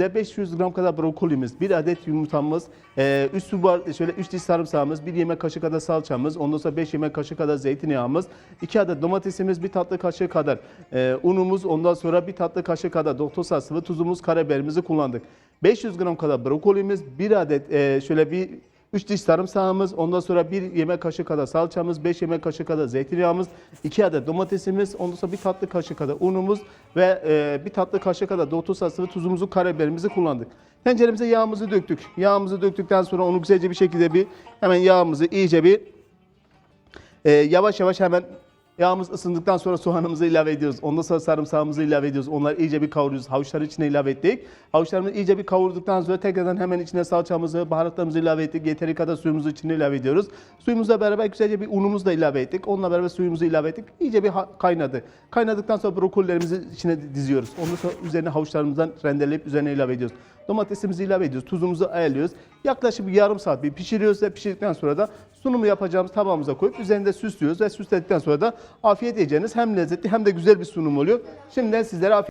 içinde 500 gram kadar brokolimiz, bir adet yumurtamız, 3 su bar, şöyle 3 diş sarımsağımız, 1 yemek kaşığı kadar salçamız, ondan sonra 5 yemek kaşığı kadar zeytinyağımız, 2 adet domatesimiz, 1 tatlı kaşığı kadar e, unumuz, ondan sonra 1 tatlı kaşığı kadar doktor sıvı tuzumuz, karabiberimizi kullandık. 500 gram kadar brokolimiz, 1 adet e, şöyle bir 3 diş sarımsağımız, ondan sonra 1 yemek kaşığı kadar salçamız, 5 yemek kaşığı kadar zeytinyağımız, 2 adet domatesimiz, ondan sonra 1 tatlı kaşığı kadar unumuz ve e, 1 tatlı kaşığı kadar doktor sıvı tuzumuzu, karabiberimizi kullandık. Tenceremize yağımızı döktük. Yağımızı döktükten sonra onu güzelce bir şekilde bir hemen yağımızı iyice bir e, yavaş yavaş hemen yağımız ısındıktan sonra soğanımızı ilave ediyoruz. Ondan sonra sarımsağımızı ilave ediyoruz. Onları iyice bir kavuruyoruz. Havuçları içine ilave ettik. Havuçlarımızı iyice bir kavurduktan sonra tekrardan hemen içine salçamızı, baharatlarımızı ilave ettik. Yeteri kadar suyumuzu içine ilave ediyoruz. Suyumuzla beraber güzelce bir unumuzu da ilave ettik. Onunla beraber suyumuzu ilave ettik. İyice bir kaynadı. Kaynadıktan sonra brokolilerimizi içine diziyoruz. Ondan sonra üzerine havuçlarımızdan rendeleyip üzerine ilave ediyoruz. Domatesimizi ilave ediyoruz. Tuzumuzu ayarlıyoruz. Yaklaşık bir yarım saat bir pişiriyoruz ve pişirdikten sonra da sunumu yapacağımız tabağımıza koyup üzerinde süslüyoruz ve süsledikten sonra da afiyet yiyeceğiniz hem lezzetli hem de güzel bir sunum oluyor. Şimdiden sizlere afiyet